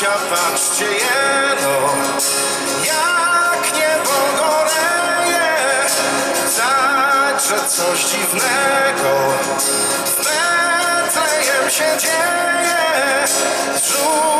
życia patrzcie jeno Jak niebo goreje Także coś dziwnego W Betlejem się dzieje. Zrób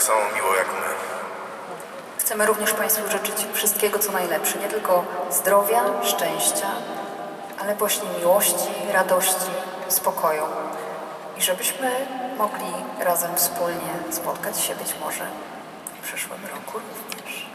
tak samo miło jak my. Chcemy również Państwu życzyć wszystkiego, co najlepsze. Nie tylko zdrowia, szczęścia, ale właśnie miłości, radości, spokoju. I żebyśmy mogli razem wspólnie spotkać się być może w przyszłym roku również.